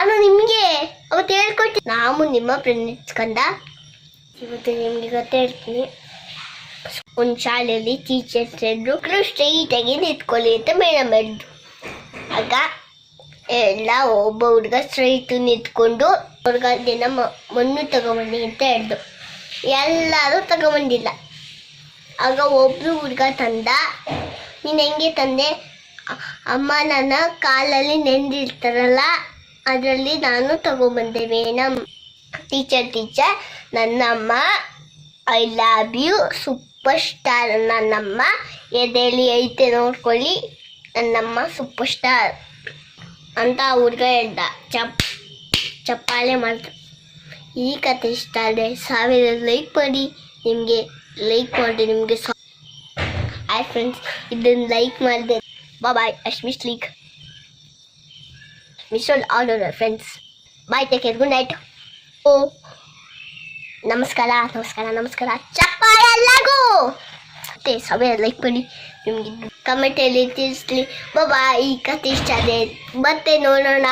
ನಾನು ನಿಮಗೆ ಅವತ್ತು ಹೇಳ್ಕೊಟ್ಟಿ ನಾವು ನಿಮ್ಮ ಫ್ರೆಂಡ್ ಕಂದ ಇವತ್ತು ನಿಮಗೆ ಗೊತ್ತೇ ಹೇಳ್ತೀನಿ. ಒಂದು ಶಾಲೆಯಲ್ಲಿ ಟೀಚರ್ಸ್ ಹೇಳಿದ್ರು ಸ್ಟ್ರೈಟಾಗಿ ನಿಂತ್ಕೊಳ್ಳಿ ಅಂತ ಮೇಡಮ್ ಹೇಳಿದ್ರು. ಆಗ ಎಲ್ಲ ಒಬ್ಬ ಹುಡುಗ ಸ್ಟ್ರೈಟ್ ನಿಂತ್ಕೊಂಡು ಹುಡುಗ ದಿನ ಮಣ್ಣು ತಗೊಂಬನ್ನಿ ಅಂತ ಹೇಳ್ದು ಎಲ್ಲರೂ ತಗೊಂಬಂದಿಲ್ಲ. ಆಗ ಒಬ್ಬರು ಹುಡುಗ ತಂದ, ನೀನು ಹೆಂಗೆ ತಂದೆ? ಅಮ್ಮ ನನ್ನ ಕಾಲಲ್ಲಿ ನೆಂದಿರ್ತಾರಲ್ಲ? ಅದರಲ್ಲಿ ನಾನು ತಗೊಂಡ್ಬಂದೆ ವೇಣಮ್ ಟೀಚರ್ ಟೀಚರ್ ನನ್ನಮ್ಮ I love you super star ನನ್ನಮ್ಮ. ಎದೆಯಲ್ಲಿ ಐತೆ ನೋಡ್ಕೊಳ್ಳಿ. ನನ್ನಮ್ಮ ಸೂಪರ್ ಸ್ಟಾರ್ ಅಂತ ಹುಡುಗ ಹೇಳ್ದ. ಚಪ್, ಚಪ್ಪಾಳೆ ಮಾಡ್ದ ಈ ಕತೆ ಇಷ್ಟ ಆದರೆ ಸಾವಿರ ಲೈಕ್ ಮಾಡಿ. ನಿಮಗೆ ಲೈಕ್ ಮಾಡಿ ನಿಮಗೆ ಹಾಯ್ ಫ್ರೆಂಡ್ಸ್ ಇದನ್ನು ಲೈಕ್ ಮಾಡಿದೆ. ಬಾಯ್ ಅಶ್ಮಿಶ್ leak miss all all friends bye take care good night ಓ ನಮಸ್ಕಾರ ನಮಸ್ಕಾರ ನಮಸ್ಕಾರ. ಚಪ್ಪಾಳೆ ಎಲ್ಲಗೂ ಮತ್ತೆ ಸಾವಿರ ಲೈಕ್ ಮಾಡಿ ನಿಮಗೆ ಕಮೆಂಟಲ್ಲಿ ತಿಳಿಸ್ಲಿ. ಬಾಬಾ ಈ ಕತೆ ಇಷ್ಟ ಅದೇ ಮತ್ತೆ ನೋಡೋಣ.